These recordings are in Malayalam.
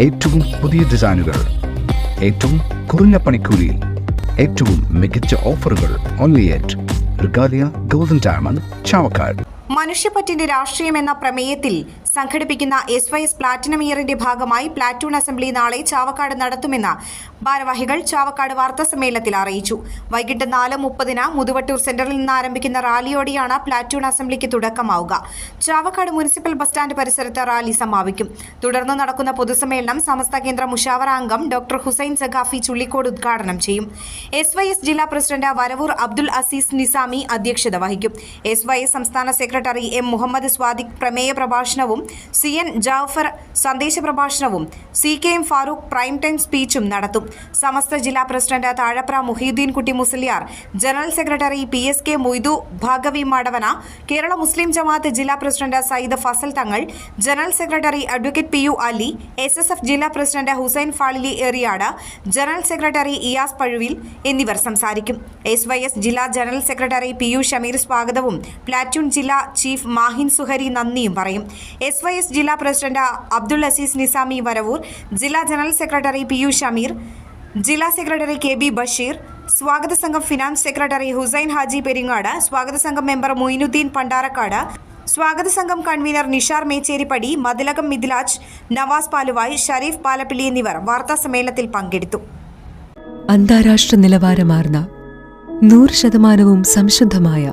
ഏറ്റവും പുതിയ ഡിസൈനുകൾ ഏറ്റവും കുറഞ്ഞ പണിക്കൂലിയിൽ ഏറ്റവും മികച്ച ഓഫറുകൾ only at regalia golden diamond Chavakkad. മനുഷ്യപ്പറ്റിന്റെ രാഷ്ട്രീയം എന്ന പ്രമേയത്തിൽ സംഘടിപ്പിക്കുന്ന എസ് വൈ എസ് പ്ലാറ്റിനം ഇയറിന്റെ ഭാഗമായി പ്ലാറ്റൂൺ അസംബ്ലി നാളെ ചാവക്കാട് നടത്തുമെന്ന് ഭാരവാഹികൾ ചാവക്കാട് വാർത്താ സമ്മേളനത്തിൽ അറിയിച്ചു. വൈകിട്ട് നാല് മുപ്പതിന് മുതുവട്ടൂർ സെന്ററിൽ നിന്ന് ആരംഭിക്കുന്ന റാലിയോടെയാണ് പ്ലാറ്റൂൺ അസംബ്ലിക്ക് തുടക്കമാവുക. ചാവക്കാട് മുനിസിപ്പൽ ബസ് സ്റ്റാൻഡ് പരിസരത്ത് റാലി സമാപിക്കും. തുടർന്ന് നടക്കുന്ന പൊതുസമ്മേളനം സമസ്ത കേന്ദ്ര മുഷാവറ അംഗം ഡോക്ടർ ഹുസൈൻ സഖാഫി ചുള്ളിക്കോട് ഉദ്ഘാടനം ചെയ്യും. എസ് വൈ എസ് ജില്ലാ പ്രസിഡന്റ് വരവൂർ അബ്ദുൽ അസീസ് നിസാമി അധ്യക്ഷത വഹിക്കും. എസ് വൈ എസ് സംസ്ഥാന സെക്രട്ടറി എം മുഹമ്മദ് സ്വാദിഖ് പ്രമേയ പ്രഭാഷണവും സി എൻ ജാഫർ സന്ദേശ പ്രഭാഷണവും C K M Farooq prime time സ്പീച്ചും നടത്തും. സമസ്ത ജില്ലാ president Thazhapra Muhiyuddeen Kutty Musliyar general secretary P S K Moidu Baqavi Madavana Kerala Muslim Jamaath ജില്ലാ president Sayyid Fazal Thangal general secretary advocate P U Ali S S F ജില്ലാ president Hussain Fazili Eriyad general secretary Iyas Pazhuvil എന്നിവർ സംസാരിക്കും. എസ് വൈ എസ് ജില്ലാ general secretary P U Shameer സ്വാഗതവും പ്ലാറ്റൂൺ ജില്ലാ ചീഫ് മാഹിൻ സുഹരി നന്ദിയും പറയും. എസ് വൈ എസ് ജില്ലാ പ്രസിഡന്റ് അബ്ദുൾ അസീസ് നിസാമി വരവൂർ ജില്ലാ general secretary P U Shameer ജില്ലാ സെക്രട്ടറി കെ ബി ബഷീർ സ്വാഗത സംഘം ഫിനാൻസ് സെക്രട്ടറി ഹുസൈൻ ഹാജി പെരിങ്ങാട് സ്വാഗത സംഘം മെമ്പർ മൊയിനുദ്ദീൻ പണ്ടാരക്കാട് സ്വാഗത സംഘം കൺവീനർ നിഷാർ മേച്ചേരിപ്പടി മതിലകം മിഥിലാജ് നവാസ് പാലുവായ് ഷരീഫ് പാലപ്പിള്ളി എന്നിവർ വാർത്താ സമ്മേളനത്തിൽ പങ്കെടുത്തു. അന്താരാഷ്ട്ര നിലവാരമാർന്ന നൂറ് ശതമാനവും സംശുദ്ധമായ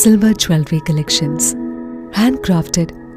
silver jewellery collections. Handcrafted